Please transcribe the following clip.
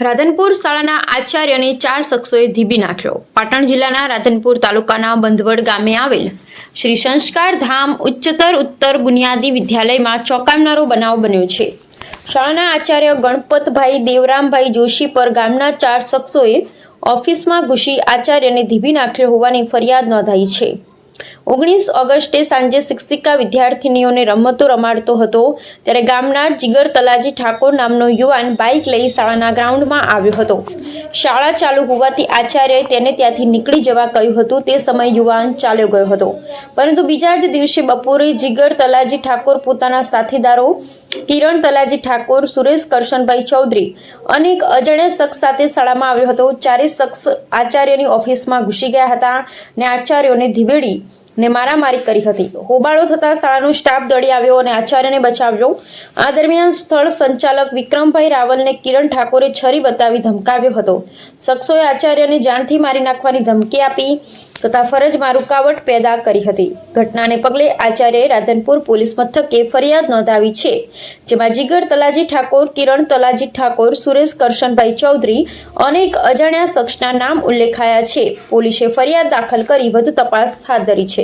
રાધનપુર શાળાના આચાર્યને ચાર શખ્સોએ ધીબી નાખ્યો. પાટણ જિલ્લાના રાધનપુર તાલુકાના બંધવડ ગામે આવેલ શ્રી સંસ્કાર ધામ ઉચ્ચતર ઉત્તર બુનિયાદી વિદ્યાલયમાં ચોંકાવનારો બનાવ બન્યો છે. શાળાના આચાર્ય ગણપતભાઈ દેવરામભાઈ જોશી પર ગામના ચાર શખ્સોએ ઓફિસમાં ઘૂસી આચાર્યને ધીબી નાખ્યો હોવાની ફરિયાદ નોંધાઈ છે. ઓગણીસ ઓગસ્ટે સાંજે શિક્ષિકા વિદ્યાર્થિનીઓને રમતો રમાડતો હતો, ત્યારે ગામના જીગર તલાજી ઠાકોર નામનો યુવાન બાઇક લઈ શાળાના ગ્રાઉન્ડમાં આવ્યો હતો. શાળા ચાલુ હોવાથી આચાર્યએ તેને ત્યાંથી નીકળી જવા કહ્યું હતું. તે સમયે યુવાન ચાલ્યો ગયો હતો. પરંતુ બીજા જ દિવસે બપોરે જીગર તલાજી ઠાકોર પોતાના સાથીદારો કિરણ તલાજી ઠાકોર, સુરેશ કરશનભાઈ ચૌધરી અને એક અજાણ્યા શખ્સ સાથે શાળામાં આવ્યો હતો. ચારે શખ્સ આચાર્યની ઓફિસમાં ઘૂસી ગયા હતા ને આચાર્યોને ધીબેડી ને મારામારી કરી હતી. હોબાળો થતાં શાળાનો સ્ટાફ દોડી આવ્યો અને આચાર્યને બચાવ્યો. આ દરમિયાન સ્થળ સંચાલક વિક્રમભાઈ રાવલને કિરણ ઠાકોરે છરી બતાવી ધમકાવ્યો હતો. શખ્સોએ આચાર્યને જાનથી મારી નાખવાની ધમકી આપી તથા ફરજમાં રૂકાવટ પેદા કરી હતી. ઘટનાને પગલે આચાર્યએ રાધનપુર પોલીસ મથકે ફરિયાદ નોંધાવી છે, જેમાં જીગર તલાજી ઠાકોર, કિરણ તલાજી ઠાકોર, સુરેશ કરશનભાઈ ચૌધરી અનેક અજાણ્યા શખ્સના નામ ઉલ્લેખાયા છે. પોલીસે ફરિયાદ દાખલ કરી વધુ તપાસ હાથ ધરી છે.